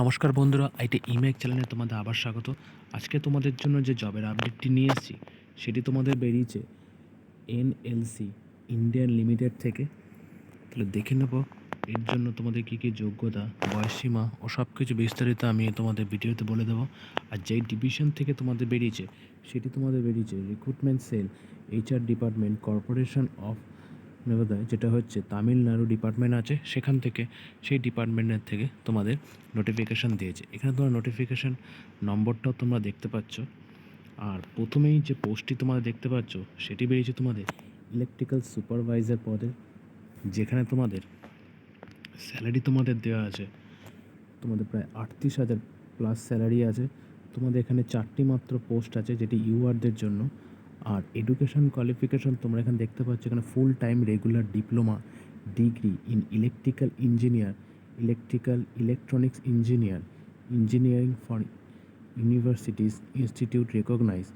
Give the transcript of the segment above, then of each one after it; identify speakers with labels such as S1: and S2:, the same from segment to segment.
S1: নমস্কার বন্ধুরা আইটি ইমেক চ্যানেলে তোমাদের আবার স্বাগত। আজকে তোমাদের জন্য যে জবের আপডেটটি নিয়ে এসেছি, সেটি তোমাদের বেরিয়েছে এনএলসি ইন্ডিয়ান লিমিটেড থেকে। তাহলে দেখে নেব, এর জন্য তোমাদের কী কী যোগ্যতা বয়সসীমা ও সব কিছু বিস্তারিত আমি তোমাদের ভিডিওতে বলে দেবো। আর যেই ডিভিশন থেকে তোমাদের বেরিয়েছে, সেটি তোমাদের বেরিয়েছে recruitment cell HR department corporation of নেভাদায় যেটা হচ্ছে তামিলনাড়ু ডিপার্টমেন্ট আছে, সেখান থেকে, সেই ডিপার্টমেন্টের থেকে তোমাদের নোটিফিকেশান দিয়েছে। এখানে তোমার নোটিফিকেশান নম্বরটাও তোমরা দেখতে পাচ্ছ। আর প্রথমেই যে পোস্টটি তোমরা দেখতে পাচ্ছ, সেটি বেরিয়েছে তোমাদের ইলেকট্রিক্যাল সুপারভাইজার পদে, যেখানে তোমাদের স্যালারি তোমাদের দেওয়া আছে, তোমাদের প্রায় আটত্রিশ হাজার প্লাস স্যালারি আছে। তোমাদের এখানে চারটি মাত্র পোস্ট আছে, যেটি ইউআরদের জন্য। আর এডুকেশন কোয়ালিফিকেশন তোমরা এখানে দেখতে পাচ্ছ, এখানে full time regular diploma degree in electrical engineer electrical electronics engineer engineering for universities institute recognize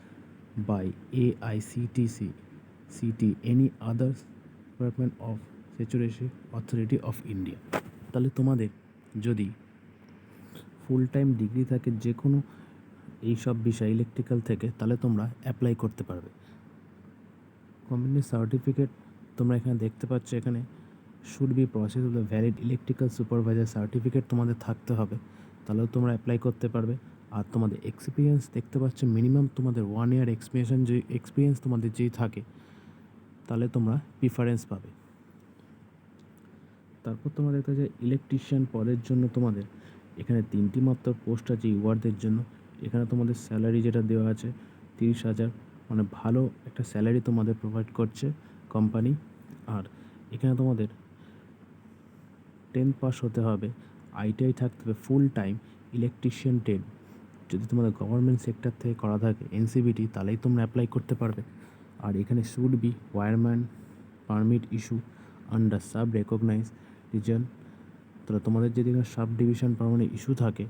S1: by A I C T C city any others department of saturation authority of India তাহলে তোমাদের যদি full time degree থাকে যে কোনো এই সব বিষয় electrical থেকে, তাহলে তোমরা অ্যাপ্লাই করতে পারবে। কোম্পানির সার্টিফিকেট তোমরা এখানে দেখতে পাচ্ছ এখানে should be process of the valid electrical supervisor certificate তোমাদের থাকতে হবে। তাহলেও তোমরা অ্যাপ্লাই করতে পারবে। আর তোমাদের এক্সপিরিয়েন্স দেখতে পাচ্ছ মিনিমাম তোমাদের ওয়ান ইয়ার এক্সপিরিয়েন্স যে এক্সপিরিয়েন্স তোমাদের যেই থাকে, তাহলে তোমরা প্রিফারেন্স পাবে। তারপর তোমরা দেখতে ইলেকট্রিশিয়ান পদের জন্য তোমাদের, এখানে তিনটি মাত্র পোস্ট আছে ইউয়ারদের জন্য। এখানে তোমাদের স্যালারি যেটা দেওয়া আছে তিরিশ হাজার। মানে ভালো একটা স্যালারি তোমাদের প্রোভাইড করছে কোম্পানি আর এখানে তোমাদের টেন পাস হতে হবে। আইটিআই থাকতে হবে ফুল টাইম ইলেকট্রিশিয়ান টেন যদি তোমাদের গভর্নমেন্ট সেক্টর থেকে করা থাকে এনসিবিটি তাহলেই তোমরা অ্যাপ্লাই করতে পারবে। আর এখানে should be wireman permit issue under sub recognize reason তাহলে তোমাদের যদি এখানে সাব ডিভিশন পারমানেন্ট ইস্যু থাকে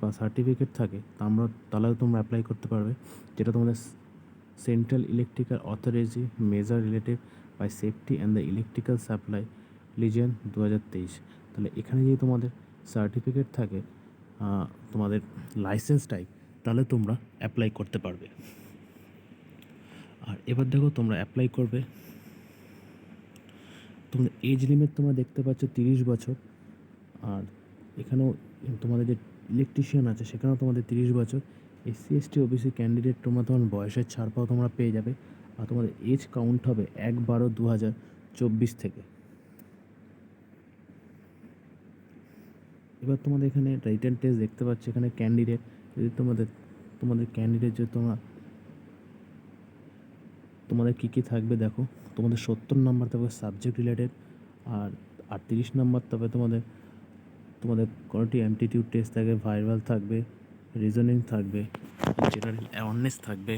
S1: বা সার্টিফিকেট থাকে, তা আমরা তাহলেও তোমরা অ্যাপ্লাই করতে পারবে। যেটা তোমাদের central electrical authority measure related by safety and the electrical supply legion দু হাজার তেইশ। তাহলে এখানে যদি তোমাদের সার্টিফিকেট থাকে তোমাদের লাইসেন্স টাইপ তাহলে তোমরা অ্যাপ্লাই করতে পারবে। আর এবার দেখো তোমরা অ্যাপ্লাই করবে। তোমাদের এজ লিমিট তোমরা দেখতে পাচ্ছ তিরিশ বছর। আর এখানেও তোমাদের যে ইলেকট্রিশিয়ান আছে, সেখানেও তোমাদের তিরিশ বছর। এসসি এসটি ওবিসি ক্যান্ডিডেট তোমরা তোমার বয়সের ছাড় পাও তোমরা পেয়ে যাবে। আর তোমাদের এজ কাউন্ট হবে এক বারো দু হাজার চব্বিশ থেকে। এবার তোমাদের এখানে রিটেন টেস্ট দেখতে পাচ্ছ, এখানে ক্যান্ডিডেট যদি তোমাদের তোমাদের ক্যান্ডিডেট যদি তোমরা, তোমাদের কী কী থাকবে দেখো। তোমাদের সত্তর নাম্বার থাকবে সাবজেক্ট রিলেটেড আর আটত্রিশ নাম্বার তবে তোমাদের তোমাদের কোনোটি অ্যামটিটিউড টেস্ট থাকবে ভাইরাল থাকবে রিজনিং থাকবে জেনারেল অ্যাওয়ারনেস থাকবে,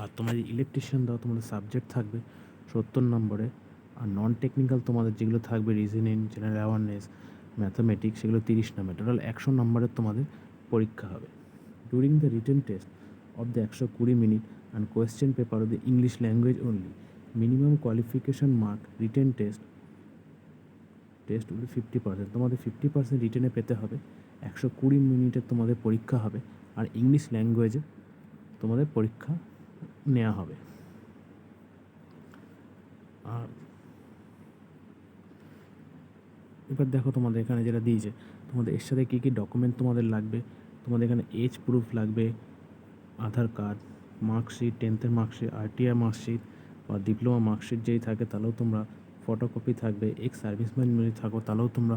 S1: আর তোমাদের ইলেকট্রিশিয়ান দাও, তোমাদের সাবজেক্ট থাকবে সত্তর নম্বরে, আর নন টেকনিক্যাল তোমাদের যেগুলো থাকবে রিজনিং জেনারেল অ্যাওয়ারনেস ম্যাথামেটিক্স সেগুলো তিরিশ নম্বর টোটাল একশো নম্বরের তোমাদের পরীক্ষা হবে। During the written test of the একশো কুড়ি minute and question paper of the English language only minimum qualification mark written test test will fifty percent তোমাদের ফিফটি পার্সেন্ট রিটেনে পেতে হবে। একশো কুড়ি মিনিটের তোমাদের পরীক্ষা হবে আর ইংলিশ ল্যাঙ্গুয়েজে তোমাদের পরীক্ষা নেওয়া হবে। আর এবার দেখো তোমাদের এখানে যেটা দিয়েছে, তোমাদের এর সাথে কী কী ডকুমেন্ট তোমাদের লাগবে? তোমাদের এখানে এজ প্রুফ লাগবে, আধার কার্ড মার্কশিট টেন্থের মার্কশিট আরটিআই মার্কশিট বা ডিপ্লোমা মার্কশিট যেই থাকে তাহলেও তোমরা ফটোকপি থাকবে এক্স সার্ভিসম্যান যদি থাকো, তাহলেও তোমরা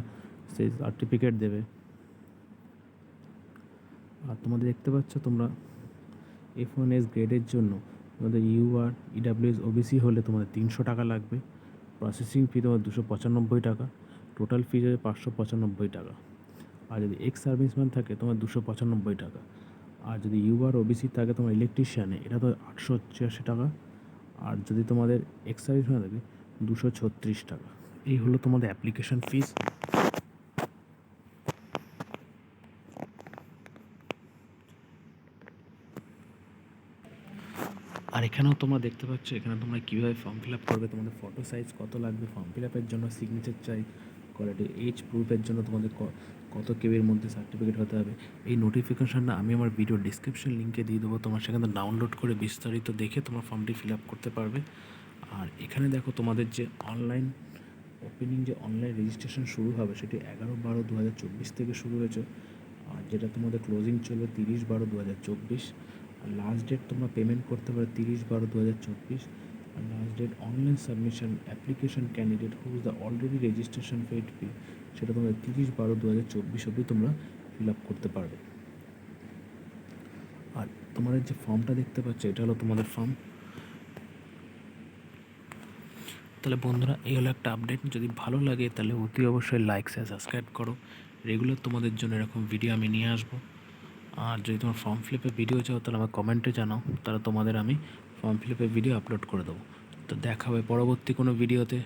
S1: সেই সার্টিফিকেট দেবে। আর তোমাদের দেখতে পাচ্ছ, তোমরা এফ ওয়ান এস গ্রেডের জন্য তোমাদের ইউআর ইডাব্লিউএস ওবিসি হলে তোমাদের তিনশো টাকা লাগবে। প্রসেসিং ফি তোমার দুশো পঁচানব্বই টাকা টোটাল ফি যাবে পাঁচশো পঁচানব্বই টাকা। আর যদি এক্স সার্ভিসম্যান থাকে তোমার দুশো পঁচানব্বই টাকা। আর যদি ইউআর ওবিসি থাকে, তোমার ইলেকট্রিশিয়ানে এটা তো আটশো ছিয়াশি টাকা। আর যদি তোমাদের এক্স সার্ভিসম্যান থাকে দুশো ছত্রিশ টাকা। এই হলো তোমাদের অ্যাপ্লিকেশন ফিস আর এখানেও তোমরা দেখতে পাচ্ছ, এখানে তোমরা কীভাবে ফর্ম ফিল আপ করবে, তোমাদের ফটো সাইজ কত লাগবে ফর্ম ফিল আপের জন্য সিগনেচার চাই কোয়ালিটি এইচ প্রুফের জন্য তোমাদের কত কেবির মধ্যে সার্টিফিকেট হতে হবে। এই নোটিফিকেশানটা আমি আমার ভিডিও ডিসক্রিপশন লিঙ্কে দিয়ে দেবো, তোমার সেখানে ডাউনলোড করে বিস্তারিত দেখে তোমার ফর্মটি ফিল আপ করতে পারবে। আর এখানে দেখো তোমাদের যে অনলাইন ওপেনিং যে অনলাইন রেজিস্ট্রেশন শুরু হবে, সেটি এগারো বারো দু হাজার চব্বিশ থেকে শুরু হয়েছে। আর যেটা তোমাদের ক্লোজিং চলবে তিরিশ বারো দু হাজার চব্বিশ। আর লাস্ট ডেট তোমরা পেমেন্ট করতে পারো তিরিশ বারো দু হাজার চব্বিশ। আর last date online submission application candidate who the already registration paid fee সেটা তোমাদের তিরিশ বারো দু হাজার চব্বিশ অবধি তোমরা ফিল আপ করতে পারবে। আর তোমাদের যে ফর্মটা দেখতে পাচ্ছ, এটা হলো তোমাদের ফর্ম তাহলে বন্ধুরা, এই হলো একটা আপডেট যদি ভালো লাগে, তাহলে অতি অবশ্যই লাইক শেয়ার সাবস্ক্রাইব করো। রেগুলার তোমাদের জন্য এরকম ভিডিও আমি নিয়ে আসব। আর যদি তোমার ফর্ম ফিলিপের ভিডিও চাও, তাহলে আমার কমেন্টে জানাও। তাহলে তোমাদের আমি ফর্ম ফিলিপের ভিডিও আপলোড করে দেবো। তো দেখা হবে পরবর্তী কোনো ভিডিওতে